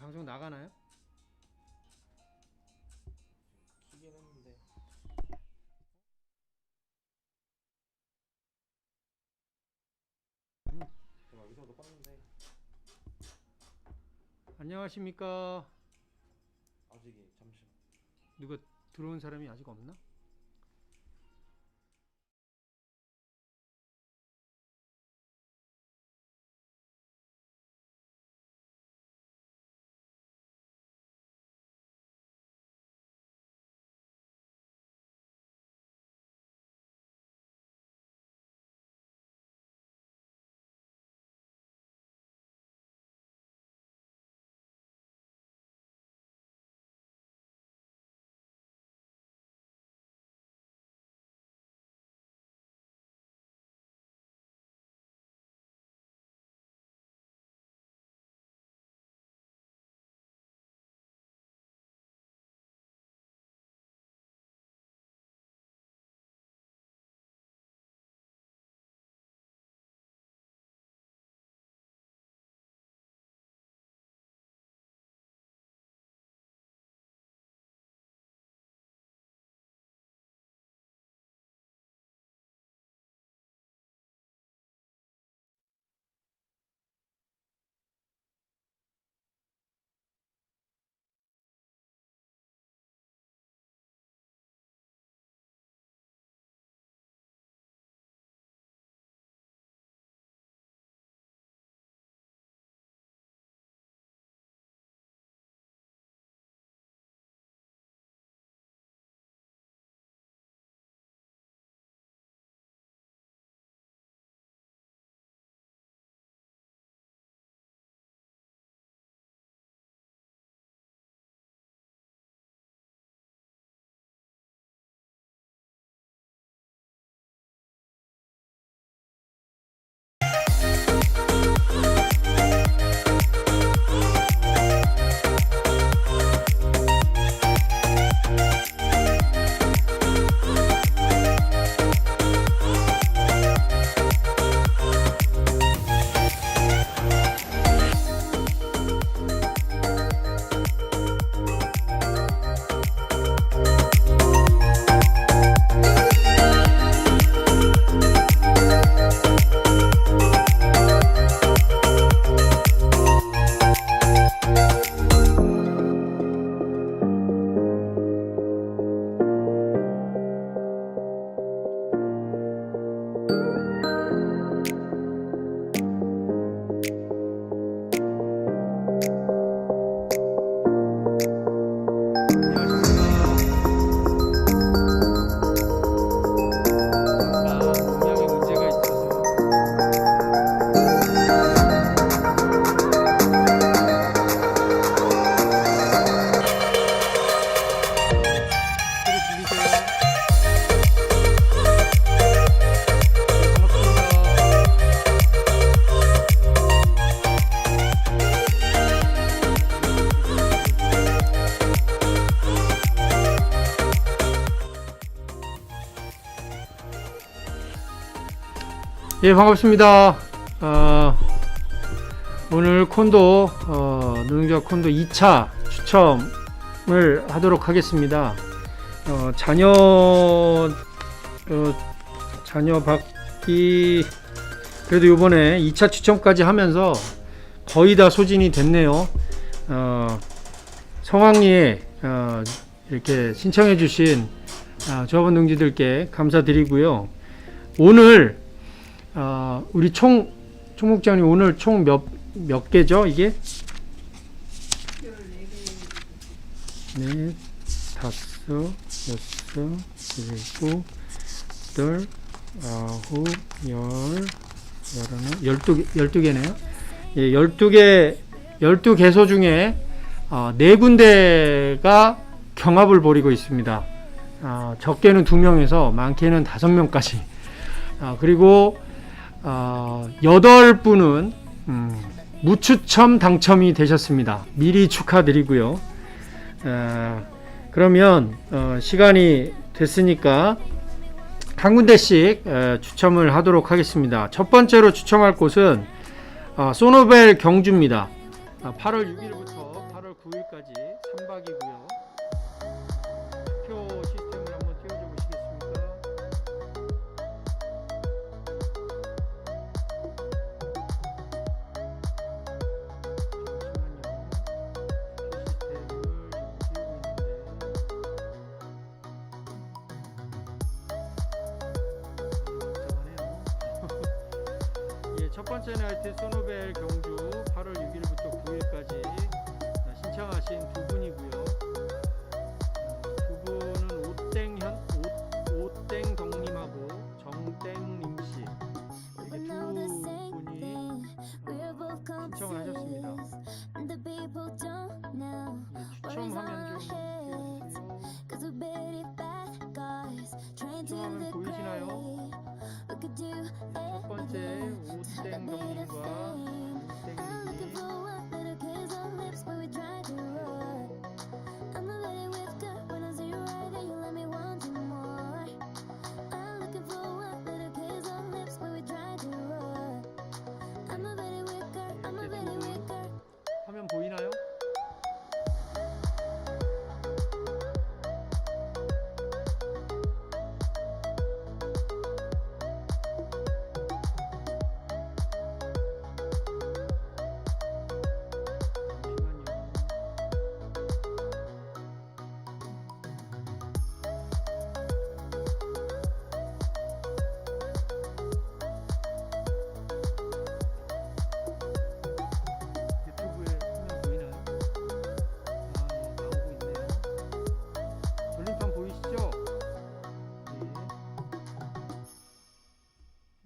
방송 나가나요? 키긴 했는데 제가 여기서도 껐는데 안녕하십니까? 아직이 잠시만 누가 들어온 사람이 아직 없나? 예, 반갑습니다. 어, 오늘 콘도, 어, 노동조합 콘도 2차 추첨을 하도록 하겠습니다. 어, 자녀, 어, 자녀 받기, 그래도 이번에 2차 추첨까지 하면서 거의 다 소진이 됐네요. 어, 성황리에, 어, 이렇게 신청해 주신 아, 조합원 동지들께 감사드리고요. 오늘 어, 우리 총 총목장님 오늘 총 몇 몇 개죠 이게? 네, 다섯, 여섯, 일곱, 여덟, 아홉, 열, 열하나, 열두 개, 열두 개네요. 예, 열두 개, 열두 개소 중에 어, 네 군데가 경합을 벌이고 있습니다. 아, 적게는 두 명에서 많게는 다섯 명까지. 아, 그리고 어, 여덟 분은 음, 무추첨 당첨이 되셨습니다. 미리 축하드리고요. 아, 그러면 어, 시간이 됐으니까 한 군데씩 에, 추첨을 하도록 하겠습니다. 첫 번째로 추첨할 곳은 어, 소노벨 경주입니다. 아, 8월 6일부터 번째 나이트 소노벨 경주 8월 6일부터 9일까지 신청하신 두 분이고요.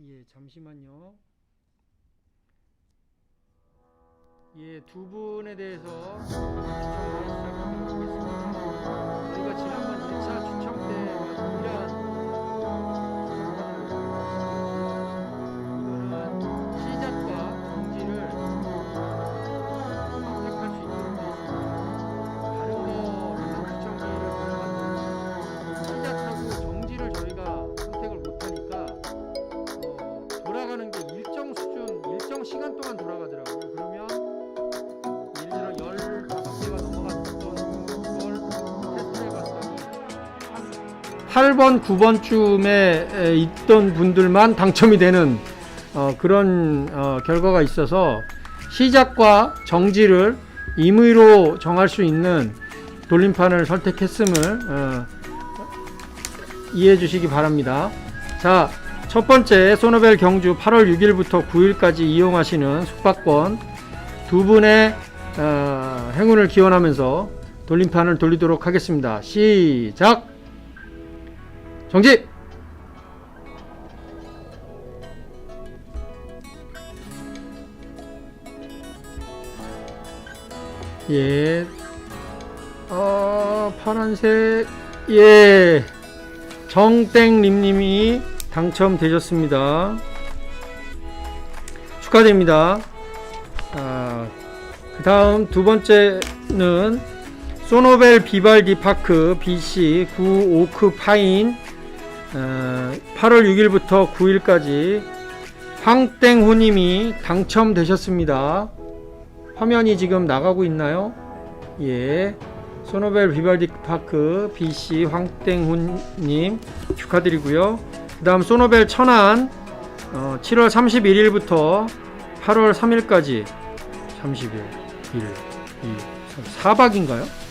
예. 예, 잠시만요. 예, 두 분에 대해서 추첨을 시작하도록 하겠습니다. 저희가 지난번 1차 추첨 때 유일한 8번, 9번쯤에 있던 분들만 당첨이 되는 어, 그런 어, 결과가 있어서 시작과 정지를 임의로 정할 수 있는 돌림판을 선택했음을 어, 이해해 주시기 바랍니다. 자, 첫 번째 소노벨 경주 8월 6일부터 9일까지 이용하시는 숙박권 두 분의 어, 행운을 기원하면서 돌림판을 돌리도록 하겠습니다. 시작! 정지! 예. 어, 파란색. 예. 정땡님님이 당첨되셨습니다. 축하드립니다. 아, 그 다음 두 번째는 소노벨 비발디 파크 BC 9 오크 파인 어, 8월 6일부터 9일까지 황땡호님이 당첨되셨습니다. 화면이 지금 나가고 있나요? 예. 소노벨 비발디 파크 BC 황땡훈님 축하드리고요. 그 다음 소노벨 천안 어, 7월 31일부터 8월 3일까지 30일 1, 2, 3, 4박인가요?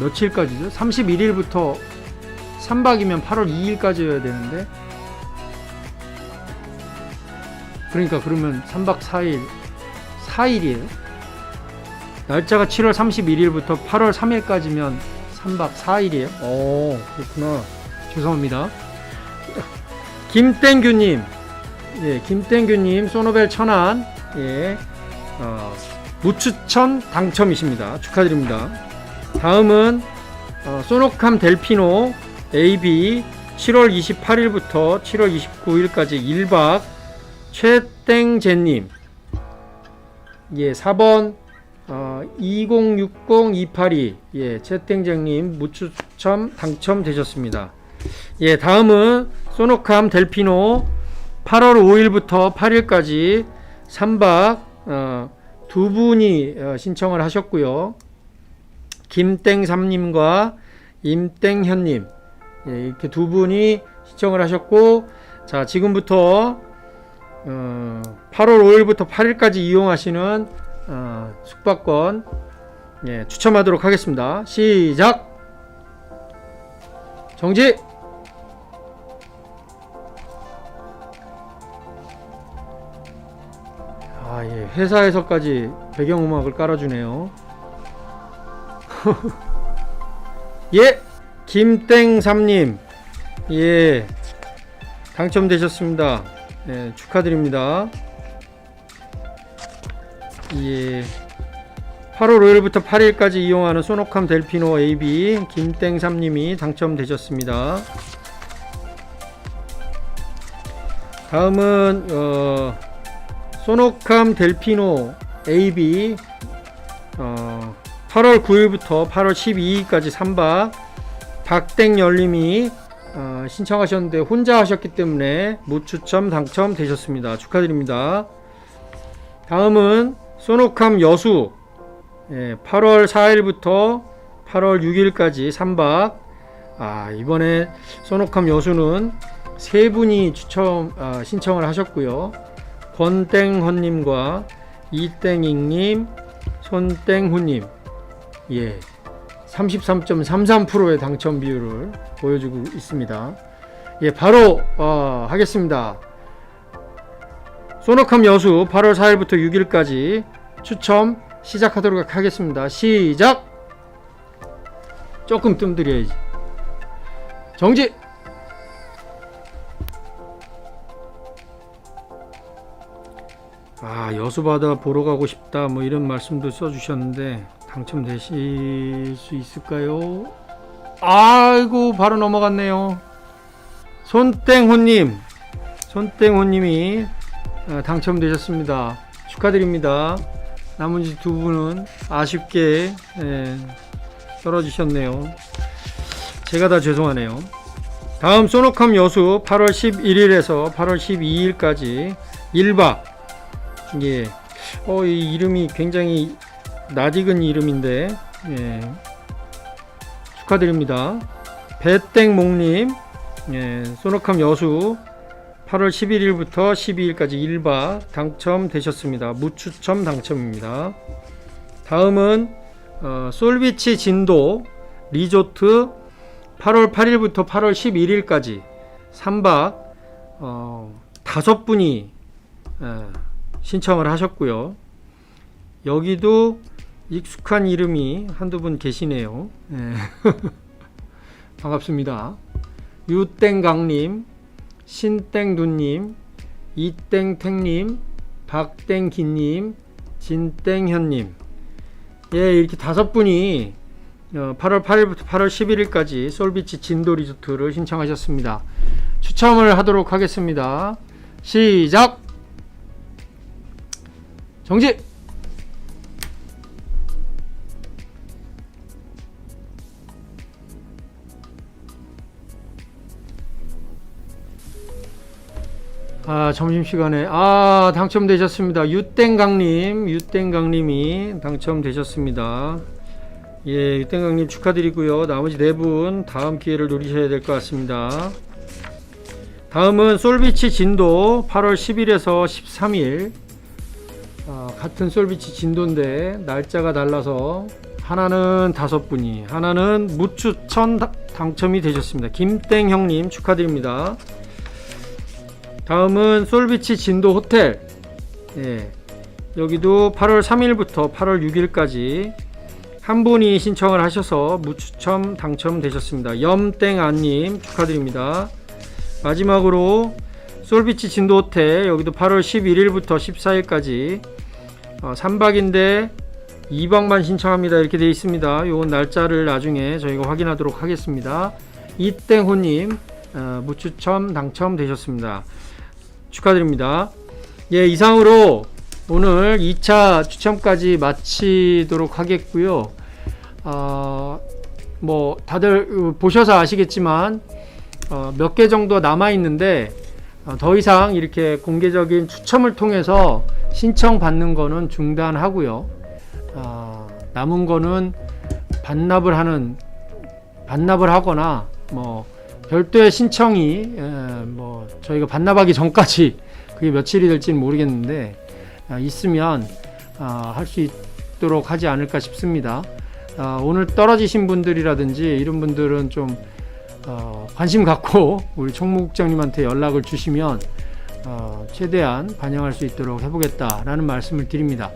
며칠까지죠? 31일부터 3박이면 8월 2일까지여야 되는데 그러니까 그러면 3박 4일 4일이에요? 날짜가 7월 31일부터 8월 3일까지면 3박 4일이에요? 오 그렇구나. 죄송합니다. 김땡규님 예, 김땡규님 소노벨 천안 예, 어, 무추천 당첨이십니다. 축하드립니다 다음은 어, 소노캄 델피노 AB 7월 28일부터 7월 29일까지 1박 최땡제님. 예 4번 어, 2060-282예 최땡제님 무추첨 당첨되셨습니다. 예 다음은 소노캄 델피노 8월 5일부터 8일까지 3박 어, 두 분이 어, 신청을 하셨고요 김땡삼님과 임땡현님 예, 이렇게 두 분이 시청을 하셨고 자 지금부터 어, 8월 5일부터 8일까지 이용하시는 어, 숙박권 예, 추첨하도록 하겠습니다. 시작! 정지! 아, 예, 회사에서까지 배경음악을 깔아주네요. 예, 김땡삼님, 예, 당첨되셨습니다. 예, 축하드립니다. 예, 8월 5일부터 8일까지 이용하는 소노캄 델피노 AB 김땡삼님이 당첨되셨습니다. 다음은 어, 소노캄 델피노 AB 어, 8월 9일부터 8월 12일까지 3박 박땡 열림이 어, 신청하셨는데 혼자 하셨기 때문에 무추첨 당첨되셨습니다. 축하드립니다. 다음은 소노캄 여수 예, 8월 4일부터 8월 6일까지 3박 아, 이번에 소노캄 여수는 세 분이 추첨 아, 신청을 하셨고요. 권땡헌님과 이땡익님, 손땡훈님, 예, 33.33%의 당첨 비율을 보여주고 있습니다. 예, 바로 어, 하겠습니다. 소노캄 여수 8월 4일부터 6일까지 추첨 시작하도록 하겠습니다. 시작! 조금 뜸들여야지. 정지! 아, 여수바다 보러 가고 싶다. 뭐 이런 말씀도 써주셨는데 당첨되실 수 있을까요? 아이고, 바로 넘어갔네요. 손땡호님, 손땡호님이 어, 당첨되셨습니다. 축하드립니다. 나머지 두 분은 아쉽게 예, 떨어지셨네요. 제가 다 죄송하네요. 다음 소노캄 여수 8월 11일에서 8월 12일까지 1박 예. 어, 이 이름이 굉장히 낯익은 이름인데 예. 축하드립니다. 배땡목님 예, 소노캄 여수 8월 11일부터 12일까지 1박 당첨되셨습니다. 무추첨 당첨입니다. 다음은 어, 솔비치 진도 리조트 8월 8일부터 8월 11일까지 3박 어, 다섯 분이 예, 신청을 하셨고요. 여기도 익숙한 이름이 한두 분 계시네요. 예. 반갑습니다. 유땡강님, 신땡두님, 이땡탱님, 박땡기님, 진땡현님. 예, 이렇게 다섯 분이 어, 8월 8일부터 8월 11일까지 솔비치 진도 리조트를 신청하셨습니다. 추첨을 하도록 하겠습니다. 시작! 정지! 아, 점심시간에, 아, 당첨되셨습니다. 유땡강님, 유땡강님이 당첨되셨습니다. 예, 유땡강님 축하드리고요. 나머지 네 분 다음 기회를 노리셔야 될 것 같습니다. 다음은 솔비치 진도 8월 10일에서 13일. 아, 같은 솔비치 진도인데 날짜가 달라서 하나는 다섯 분이, 하나는 무추천 다- 당첨이 되셨습니다. 김땡 형님 축하드립니다. 다음은 솔비치 진도 호텔. 예. 여기도 8월 3일부터 8월 6일까지 한 분이 신청을 하셔서 무추첨 당첨되셨습니다. 염땡아님 축하드립니다. 마지막으로 솔비치 진도 호텔 여기도 8월 11일부터 14일까지 어, 3박인데 2박만 신청합니다. 이렇게 되어 있습니다. 요 날짜를 나중에 저희가 확인하도록 하겠습니다. 이땡호님 어, 무추첨 당첨되셨습니다. 축하드립니다. 예, 이상으로 오늘 2차 추첨까지 마치도록 하겠고요. 어, 뭐 다들 어, 보셔서 아시겠지만 어, 몇 개 정도 남아 있는데 어, 더 이상 이렇게 공개적인 추첨을 통해서 신청 받는 거는 중단하고요. 어, 남은 거는 반납을 하는 반납을 하거나 뭐 별도의 신청이 에, 뭐 저희가 반납하기 전까지 그게 며칠이 될지는 모르겠는데 아, 있으면 아, 할수 있도록 하지 않을까 싶습니다. 아, 오늘 떨어지신 분들이라든지 이런 분들은 좀 어, 관심 갖고 우리 총무국장님한테 연락을 주시면 어, 최대한 반영할 수 있도록 해보겠다라는 말씀을 드립니다.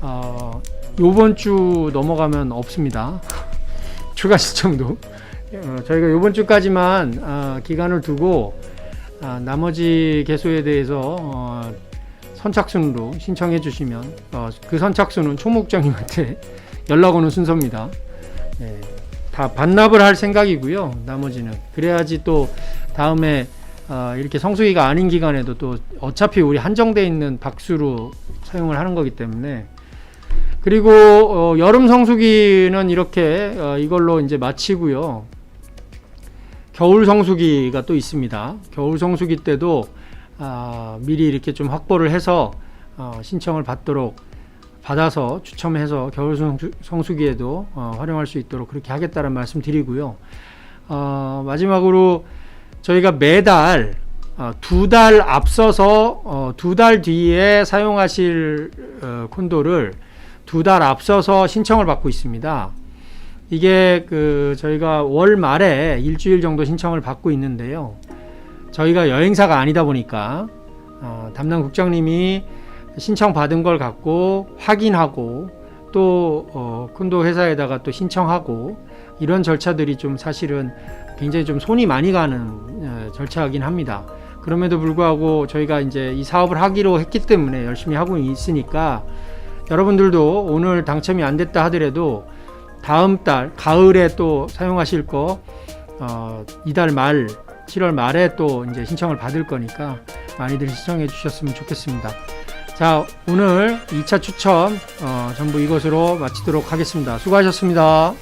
어, 요번 주 넘어가면 없습니다. 추가 시청도 어, 저희가 요번 주까지만 어, 기간을 두고 아, 나머지 개소에 대해서 어, 선착순으로 신청해 주시면 어, 그 선착순은 총무국장님한테 연락 오는 순서입니다. 네, 다 반납을 할 생각이고요. 나머지는 그래야지 또 다음에 어, 이렇게 성수기가 아닌 기간에도 또 어차피 우리 한정돼 있는 박수로 사용을 하는 거기 때문에 그리고 어, 여름 성수기는 이렇게 어, 이걸로 이제 마치고요. 겨울 성수기가 또 있습니다. 겨울 성수기 때도 아, 미리 이렇게 좀 확보를 해서 어, 신청을 받도록 받아서 추첨해서 겨울 성수, 성수 기에도 어, 활용할 수 있도록 그렇게 하겠다는 말씀 드리고요. 어, 마지막으로 저희가 매달 어, 두달 앞서서 어, 두달 뒤에 사용하실 어, 콘도를 두 달 앞서서 신청을 받고 있습니다. 이게 그 저희가 월 말에 일주일 정도 신청을 받고 있는데요. 저희가 여행사가 아니다 보니까 어, 담당 국장님이 신청 받은 걸 갖고 확인하고 또 어, 콘도 회사에다가 또 신청하고 이런 절차들이 좀 사실은 굉장히 좀 손이 많이 가는 어, 절차이긴 합니다. 그럼에도 불구하고 저희가 이제 이 사업을 하기로 했기 때문에 열심히 하고 있으니까 여러분들도 오늘 당첨이 안 됐다 하더라도 다음 달 가을에 또 사용하실 거 어, 이달 말 7월 말에 또 이제 신청을 받을 거니까 많이들 신청해 주셨으면 좋겠습니다. 자 오늘 2차 추첨 어, 전부 이것으로 마치도록 하겠습니다. 수고하셨습니다.